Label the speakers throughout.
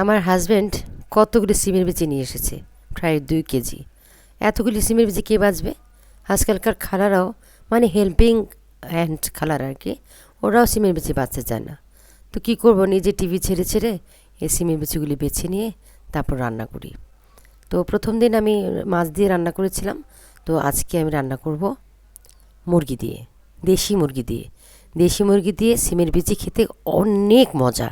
Speaker 1: আমার হাজব্যান্ড কতগুলি সিমের বিচি নিয়ে এসেছে? প্রায় দুই কেজি। এতগুলি সিমের বিচি কে বাঁচবে? আজকালকার খালারাও মানে হেল্পিং হ্যান্ড খালার আর কি, ওরাও সিমের বিচি বাঁচতে চায় না। তো কী করব, নিজে টিভি ছেড়ে ছেড়ে এই সিমের বিচিগুলি বেছে নিয়ে তারপর রান্না করি। তো প্রথম দিন আমি মাছ দিয়ে রান্না করেছিলাম। তো আজকে আমি রান্না করব মুরগি দিয়ে, দেশি মুরগি দিয়ে। দেশি মুরগি দিয়ে সিমের বিচি খেতে অনেক মজা।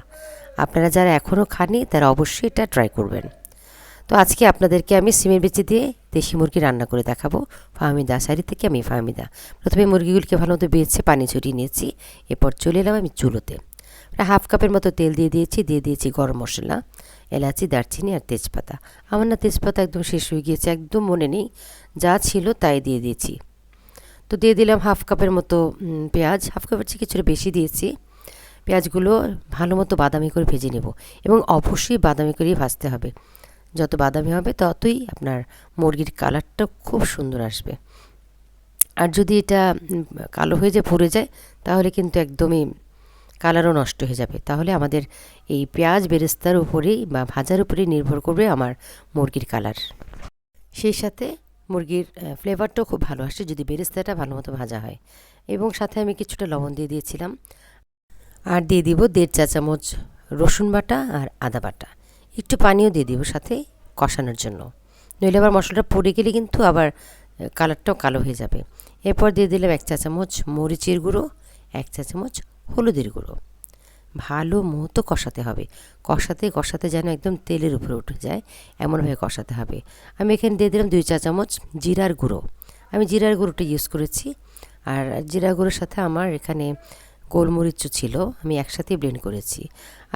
Speaker 1: আপনারা যারা এখনও খাননি, তারা অবশ্যই এটা ট্রাই করবেন। তো আজকে আপনাদেরকে আমি সিমের বিচি দিয়ে দেশি মুরগি রান্না করে দেখাবো। ফাহমিদা শাড়ি থেকে আমি ফাহমিদা। প্রথমে মুরগিগুলিকে ভালো মতো বেছে পানি ছড়িয়ে নিয়েছি। এরপর চলে এলাম আমি চুলোতে। হাফ কাপের মতো তেল দিয়ে দিয়েছি দিয়ে দিয়েছি গরম মশলা, এলাচি, দারচিনি আর তেজপাতা। আমার না তেজপাতা একদম শেষ হয়ে গিয়েছে, একদম মনে নেই। যা ছিল তাই দিয়ে দিয়েছি। তো দিয়ে দিলাম হাফ কাপের মতো পেঁয়াজ। হাফ কাপের চেয়ে কিছুটা বেশি দিয়েছি। পেঁয়াজগুলো ভালো মতো বাদামি করে ভেজে নেব এবং অবশ্যই বাদামি করেই ভাজতে হবে। যত বাদামি হবে ততই আপনার মুরগির কালারটা খুব সুন্দর আসবে। আর যদি এটা কালো হয়ে যায় পুড়ে যায়, তাহলে কিন্তু একদমই কালারও নষ্ট হয়ে যাবে। তাহলে আমাদের এই পেঁয়াজ বেরেস্তার উপরেই বা ভাজার উপরেই নির্ভর করবে আমার মুরগির কালার। সেই সাথে মুরগির ফ্লেভারটাও খুব ভালো আসে যদি বেরেস্তাটা ভালো মতো ভাজা হয়। এবং সাথে আমি কিছুটা লবণ দিয়ে দিয়েছিলাম। আর দিয়ে দিব দেড় চা চামচ রসুন বাটা আর আদা বাটা। একটু পানিও দিয়ে দিব সাথে কষানোর জন্য। নইলে আবার মশলাটা পড়ে গেলে কিন্তু আবার কালারটাও কালো হয়ে যাবে। এরপর দিয়ে দিলাম এক চা চামচ মরিচের গুঁড়ো, এক চা চামচ হলুদের গুঁড়ো। ভালো মতো কষাতে হবে। কষাতে কষাতে যেন একদম তেলের উপরে উঠে যায়, এমনভাবে কষাতে হবে। আমি এখানে দিয়ে দিলাম দুই চা চামচ জিরার গুঁড়ো। আমি জিরার গুঁড়োটা ইউজ করেছি। আর জিরা গুঁড়োর সাথে আমার এখানে গোলমরিচও ছিল, আমি একসাথে ব্লেন্ড করেছি।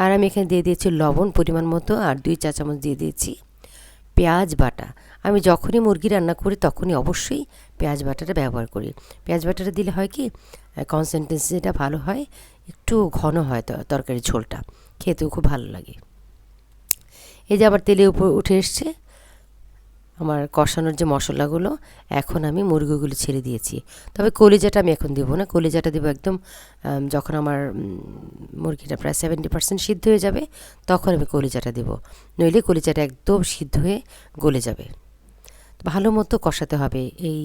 Speaker 1: আর আমি এখানে দিয়ে দিয়েছি লবণ পরিমাণ মতো আর দুই চা চামচ দিয়ে দিয়েছি পেঁয়াজ বাটা। আমি যখনই মুরগি রান্না করি তখনই অবশ্যই পেঁয়াজ বাটাটা ব্যবহার করি। পেঁয়াজ বাটাটা দিলে হয় কি কনসেন্টেন্সিটা ভালো হয়, একটু ঘন হয় তরকারি ঝোলটা। খেতেও খুব ভালো লাগে। এই যে আবার তেলে উপর উঠে এসছে আমার কষানোর যে মশলাগুলো, এখন আমি মুরগিগুলো ছেড়ে দিয়েছি। তবে কলিজাটা আমি এখন দেবো না। কলিজাটা দেবো একদম যখন আমার মুরগিটা প্রায় সেভেন্টি পার্সেন্ট সিদ্ধ হয়ে যাবে, তখন আমি কলিজাটা দেবো। নইলে কলিজাটা একদম সিদ্ধ হয়ে গলে যাবে। ভালো মতো কষাতে হবে এই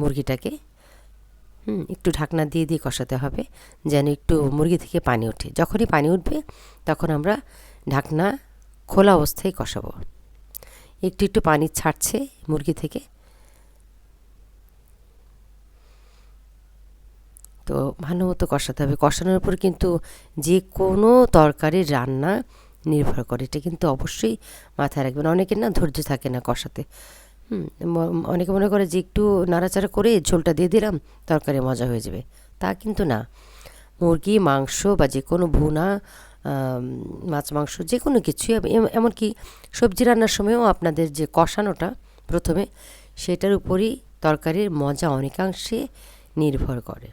Speaker 1: মুরগিটাকে। হুম, একটু ঢাকনা দিয়ে দিয়ে কষাতে হবে, যেন একটু মুরগি থেকে পানি ওঠে। যখনই পানি উঠবে, তখন আমরা ঢাকনা খোলা অবস্থায় কষাবো। একটু একটু পানি ছাড়ছে মুরগি থেকে। তো ভালো মতো কষাতে হবে। কষানোর উপর কিন্তু যে কোনো তরকারির রান্না নির্ভর করে। এটা কিন্তু অবশ্যই মাথায় রাখবেন। অনেকের না ধৈর্য থাকে না কষাতে। হুম অনেকে মনে করে যে একটু নাড়াচাড়া করে ঝোলটা দিয়ে দিলাম তরকারি মজা হয়ে যাবে। তা কিন্তু না। মুরগি, মাংস বা যে কোনো ভুনা মাছ, মাংস যে কোনো কিছুই, এম- এম- এমনকি সবজি রান্নার সময়ও আপনাদের যে কষানোটা প্রথমে, সেটার উপরই তরকারির মজা অনেকাংশে নির্ভর করে।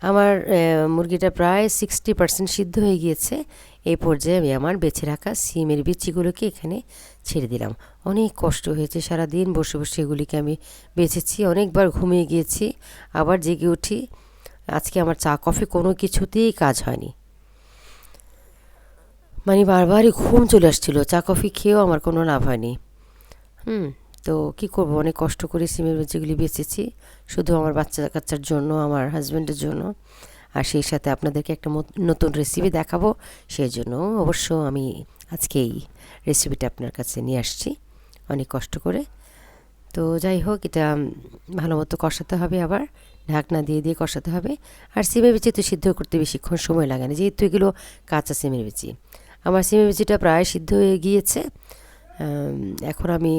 Speaker 1: আমার মুরগিটা প্রায় সিক্সটি পার্সেন্ট সিদ্ধ হয়ে গিয়েছে। এই পর্যায়ে আমি আমার বেছে রাখা সিমের বিচিগুলোকে এখানে ছেড়ে দিলাম। অনেক কষ্ট হয়েছে সারা দিন বসে বসে এগুলিকে আমি বেছেছি, অনেকবার ঘুমিয়ে গিয়েছি, আবার জেগে উঠি। আজকে আমার চা, কফি কোনো কিছুতেই কাজ হয়নি। মানে বারবারই ঘুম চলে আসছিল। চা, কফি খেয়েও আমার কোনো লাভ হয়নি। হুম, তো কি করব? অনেক কষ্ট করে সিমের বিচিগুলি বেঁচেছি। শুধু আমার বাচ্চা কাচ্চার জন্য, আমার হাজব্যান্ডের জন্য। আর সেই সাথে আপনাদেরকে একটা নতুন রেসিপি দেখাবো। সেই জন্য অবশ্য আমি আজকে এই রেসিপিটা আপনার কাছে নিয়ে আসছি। অনেক কষ্ট করে। তো যাই হোক, এটা ভালো মতো কষাতে হবে আবার। ঢাকনা দিয়ে দিয়ে কষাতে হবে। আর সিমের বিচি তো সিদ্ধ করতে বেশিক্ষণ সময় লাগে না। যেহেতু এগুলো কাঁচা সিমের বিচি। আমার বিচিটা প্রায় সিদ্ধ হয়ে গিয়েছে। এখন আমি,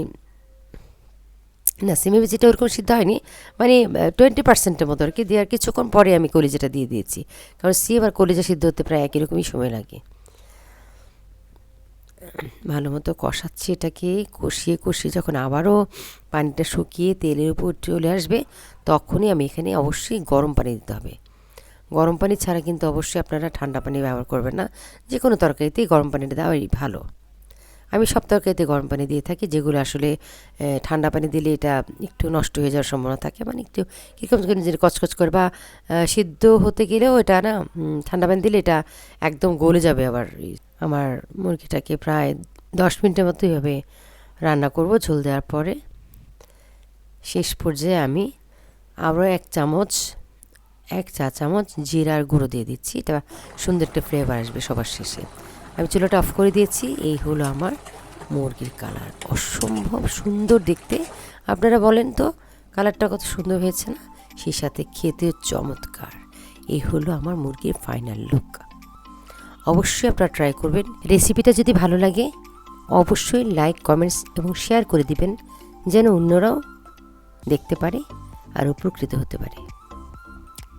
Speaker 1: না বিচিটা ওরকম সিদ্ধ হয়নি। মানে টোয়েন্টি পার্সেন্টের মতো আর কি। দেওয়ার কিছুক্ষণ পরে আমি কলিজাটা দিয়ে দিয়েছি। কারণ সিম আর কলিজা সিদ্ধ হতে প্রায় একই রকমই সময় লাগে। ভালো মতো কষাচ্ছি এটাকে। কষিয়ে কষিয়ে যখন আবারও পানিটা শুকিয়ে তেলের উপর চলে আসবে, তখনই আমি এখানে অবশ্যই গরম পানি দিতে হবে। গরম পানি ছাড়া কিন্তু অবশ্যই আপনারা ঠান্ডা পানি ব্যবহার করবেন না। যে কোনো তরকারিতেই গরম পানিটা দেওয়াই ভালো। আমি সব তরকারিতে গরম পানি দিয়ে থাকি, যেগুলো আসলে ঠান্ডা পানি দিলে এটা একটু নষ্ট হয়ে যাওয়ার সম্ভাবনা থাকে। মানে একটু কীরকম যেন কচকচ করে বা সিদ্ধ হতে গেলেও এটা না ঠান্ডা পানি দিলে এটা একদম গলে যাবে আবার আমার মুরগিটাকে প্রায় দশ মিনিটের মতো এভাবে রান্না করব। ঝোল দেওয়ার পরে শেষ পর্যায়ে আমি আরও এক চামচ এক চা চামচ জিরার গুঁড়ো দিয়ে দিচ্ছি। এটা সুন্দর একটা ফ্লেভার আসবে সবার শেষে। আমি চুলাটা অফ করে দিয়েছি। এই হলো আমার মুরগির কালার অসম্ভব সুন্দর দেখতে। আপনারা বলেন তো কালারটা কত সুন্দর হয়েছে না? সেই সাথে খেতেও চমৎকার। এই হলো আমার মুরগির ফাইনাল লুক অবশ্যই আপনারা ট্রাই করবেন। রেসিপিটা যদি ভালো লাগে, অবশ্যই লাইক কমেন্টস এবং শেয়ার করে দিবেন, যেন অন্যরাও দেখতে পারে আর উপকৃত হতে পারে।